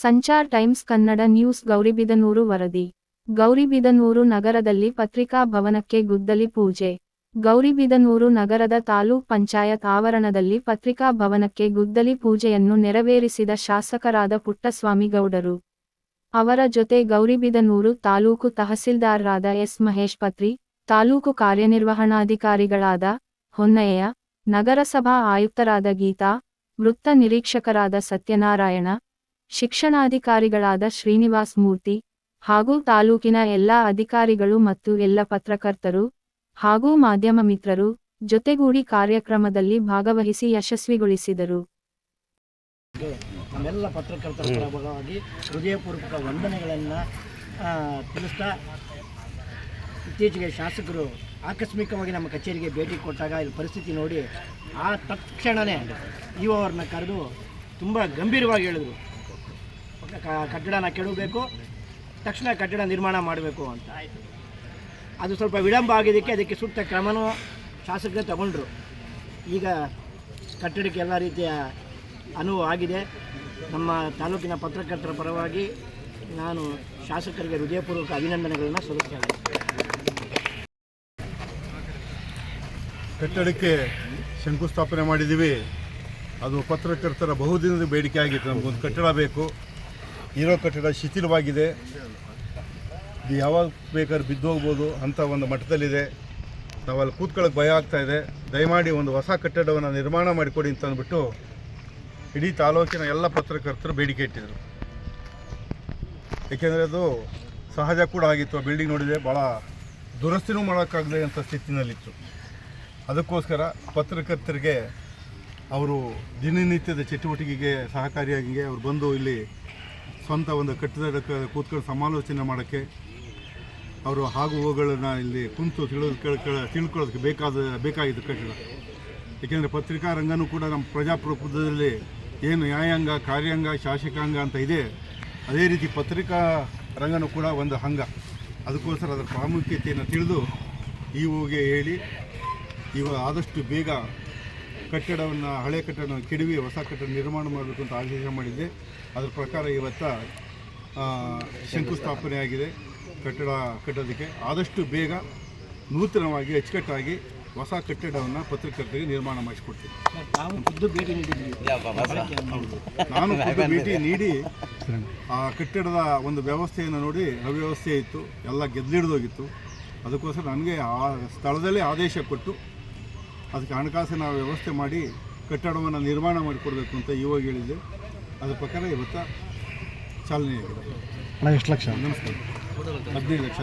Sanchar Times Kannada news Gauribidanur ವರದಿ. ಗೌರಿಬಿದನೂರು ನಗರದಲ್ಲಿ ಪತ್ರಿಕಾ ಭವನಕ್ಕೆ ಗುದ್ದಲಿ ಪೂಜೆ. ಗೌರಿಬಿದನೂರು ನಗರದ ತಾಲೂಕ್ ಪಂಚಾಯತ್ ಆವರಣದಲ್ಲಿ ಪತ್ರಿಕಾ ಭವನಕ್ಕೆ ಗುದ್ದಲಿ ಪೂಜೆಯನ್ನು ನೆರವೇರಿಸಿದ ಶಾಸಕರಾದ ಪುಟ್ಟಸ್ವಾಮಿ ಗೌಡರು ಅವರ ಜೊತೆ ಗೌರಿಬಿದನೂರು ತಾಲೂಕು ತಹಸೀಲ್ದಾರರಾದ ಎಸ್ ಮಹೇಶ್ ಪತ್ರಿ, ತಾಲೂಕು ಕಾರ್ಯನಿರ್ವಹಣಾಧಿಕಾರಿಗಳಾದ ಹೊನ್ನಯ್ಯ, ನಗರಸಭಾ ಆಯುಕ್ತರಾದ ಗೀತಾ, ವೃತ್ತ ನಿರೀಕ್ಷಕರಾದ ಸತ್ಯನಾರಾಯಣ ಶಿಕ್ಷಣಾಧಿಕಾರಿಗಳಾದ ಶ್ರೀನಿವಾಸ್ ಮೂರ್ತಿ ಹಾಗೂ ತಾಲೂಕಿನ ಎಲ್ಲ ಅಧಿಕಾರಿಗಳು ಮತ್ತು ಎಲ್ಲ ಪತ್ರಕರ್ತರು ಹಾಗೂ ಮಾಧ್ಯಮ ಮಿತ್ರರು ಜೊತೆಗೂಡಿ ಕಾರ್ಯಕ್ರಮದಲ್ಲಿ ಭಾಗವಹಿಸಿ ಯಶಸ್ವಿಗೊಳಿಸಿದರು. ನಮ್ಮೆಲ್ಲ ಪತ್ರಕರ್ತರ ಪರವಾಗಿ ಹೃದಯಪೂರ್ವಕ ವಂದನೆಗಳನ್ನು ತಿಳಿಸ್ತಾ ಇತ್ತೀಚೆಗೆ ಶಾಸಕರು ಆಕಸ್ಮಿಕವಾಗಿ ನಮ್ಮ ಕಚೇರಿಗೆ ಭೇಟಿ ಕೊಟ್ಟಾಗ ಇಲ್ಲಿ ಪರಿಸ್ಥಿತಿ ನೋಡಿ ಆ ತಕ್ಷಣವೇ ಇವರನ್ನ ಕರೆದು ತುಂಬ ಗಂಭೀರವಾಗಿ ಹೇಳಿದರು. ಕಟ್ಟಡನ ಕೆಡಬೇಕು, ತಕ್ಷಣ ಕಟ್ಟಡ ನಿರ್ಮಾಣ ಮಾಡಬೇಕು ಅಂತ. ಅದು ಸ್ವಲ್ಪ ವಿಳಂಬ ಆಗಿದ್ದಕ್ಕೆ ಅದಕ್ಕೆ ಸೂಕ್ತ ಕ್ರಮನೂ ಶಾಸಕರು ತಗೊಂಡ್ರು. ಈಗ ಕಟ್ಟಡಕ್ಕೆ ಎಲ್ಲ ರೀತಿಯ ಅನುವು ಆಗಿದೆ. ನಮ್ಮ ತಾಲೂಕಿನ ಪತ್ರಕರ್ತರ ಪರವಾಗಿ ನಾನು ಶಾಸಕರಿಗೆ ಹೃದಯಪೂರ್ವಕ ಅಭಿನಂದನೆಗಳನ್ನು ಸಲ್ಲಿಸ್ತೇನೆ. ಕಟ್ಟಡಕ್ಕೆ ಶಂಕುಸ್ಥಾಪನೆ ಮಾಡಿದ್ದೀವಿ. ಅದು ಪತ್ರಕರ್ತರ ಬಹುದಿನದ ಬೇಡಿಕೆ ಆಗಿತ್ತು. ನಮಗೊಂದು ಕಟ್ಟಡ ಬೇಕು. ಇರೋ ಕಟ್ಟಡ ಶಿಥಿಲವಾಗಿದೆ. ಇದು ಯಾವಾಗ ಬಿದ್ದು ಹೋಗ್ಬೋದು ಅಂತ ಒಂದು ಮಠದಲ್ಲಿದೆ ನಾವಲ್ಲಿ ಕೂತ್ಕೊಳ್ಳೋಕೆ ಭಯ ಆಗ್ತಾ ಇದೆ. ದಯಮಾಡಿ ಒಂದು ಹೊಸ ಕಟ್ಟಡವನ್ನು ನಿರ್ಮಾಣ ಮಾಡಿಕೊಡಿ ಅಂತ ಅಂದ್ಬಿಟ್ಟು ಇಡೀ ತಾಲೂಕಿನ ಎಲ್ಲ ಪತ್ರಕರ್ತರು ಬೇಡಿಕೆ ಇಟ್ಟಿದ್ರು. ಏಕೆಂದರೆ ಅದು ಸಹಜ ಕೂಡ ಆಗಿತ್ತು. ಆ ಬಿಲ್ಡಿಂಗ್ ನೋಡಿದರೆ ಭಾಳ ದುರಸ್ತಿನೂ ಮಾಡೋಕ್ಕಾಗದೆ ಅಂತ ಸ್ಥಿತಿನಲ್ಲಿತ್ತು. ಅದಕ್ಕೋಸ್ಕರ ಪತ್ರಕರ್ತರಿಗೆ ಅವರು ದಿನನಿತ್ಯದ ಚಟುವಟಿಕೆಗೆ ಸಹಕಾರಿಯಾಗಿ ಅವರು ಬಂದು ಇಲ್ಲಿ ಸ್ವಂತ ಒಂದು ಕಟ್ಟಡಕ್ಕೆ ಕೂತ್ಕೊಂಡು ಸಮಾಲೋಚನೆ ಮಾಡೋಕ್ಕೆ ಅವರು ಹಾಗು ಹೋಗುಗಳನ್ನ ಇಲ್ಲಿ ಕುಂತು ತಿಳಿದು ತಿಳ್ಕೊಳ್ಳೋದಕ್ಕೆ ಬೇಕಾದ ಬೇಕಾಗಿದ್ದು ಕಟ್ಟಡ. ಏಕೆಂದರೆ ಪತ್ರಿಕಾ ರಂಗನೂ ಕೂಡ ನಮ್ಮ ಪ್ರಜಾಪ್ರಭುತ್ವದಲ್ಲಿ ಏನು ನ್ಯಾಯಾಂಗ, ಕಾರ್ಯಾಂಗ, ಶಾಸಕಾಂಗ ಅಂತ ಇದೆ, ಅದೇ ರೀತಿ ಪತ್ರಿಕಾ ರಂಗನೂ ಕೂಡ ಒಂದು ಅಂಗ. ಅದಕ್ಕೋಸ್ಕರ ಅದರ ಪ್ರಾಮುಖ್ಯತೆಯನ್ನು ತಿಳಿದು ಈ ಇವುಗೆ ಹೇಳಿ, ಇವ ಆದಷ್ಟು ಬೇಗ ಕಟ್ಟಡವನ್ನು ಹಳೆ ಕಟ್ಟಡವನ್ನು ಕೆಡವಿ ಹೊಸ ಕಟ್ಟಡ ನಿರ್ಮಾಣ ಮಾಡಬೇಕು ಅಂತ ಆದೇಶ ಮಾಡಿದ್ದೆ. ಅದರ ಪ್ರಕಾರ ಇವತ್ತ ಶಂಕುಸ್ಥಾಪನೆ ಆಗಿದೆ ಕಟ್ಟಡ ಕಟ್ಟೋದಕ್ಕೆ. ಆದಷ್ಟು ಬೇಗ ನೂತನವಾಗಿ ಅಚ್ಚುಕಟ್ಟಾಗಿ ಹೊಸ ಕಟ್ಟಡವನ್ನು ಪತ್ರಕರ್ತರಿಗೆ ನಿರ್ಮಾಣ ಮಾಡಿಸ್ಕೊಡ್ತೀನಿ. ನಾನು ಖುದ್ದು ಭೇಟಿ ನೀಡಿ ಆ ಕಟ್ಟಡದ ಒಂದು ವ್ಯವಸ್ಥೆಯನ್ನು ನೋಡಿ ಅವ್ಯವಸ್ಥೆ ಇತ್ತು ಎಲ್ಲ ಗೆದ್ದಲಿಡ್ದೋಗಿತ್ತು ಅದಕ್ಕೋಸ್ಕರ ನನಗೆ ಆ ಸ್ಥಳದಲ್ಲೇ ಆದೇಶ ಕೊಟ್ಟು ಅದಕ್ಕೆ ಹಣಕಾಸಿನ ವ್ಯವಸ್ಥೆ ಮಾಡಿ ಕಟ್ಟಡವನ್ನು ನಿರ್ಮಾಣ ಮಾಡಿಕೊಡ್ಬೇಕು ಅಂತ ಇವಾಗ ಹೇಳಿದ್ದೆ ಅದ್ರ ಪ್ರಕಾರ ಇವತ್ತು ಚಾಲನೆ ಆಗಿದೆ ಎಷ್ಟು ಲಕ್ಷ? ನಮಸ್ಕಾರ. ಹದಿನೈದು ಲಕ್ಷ.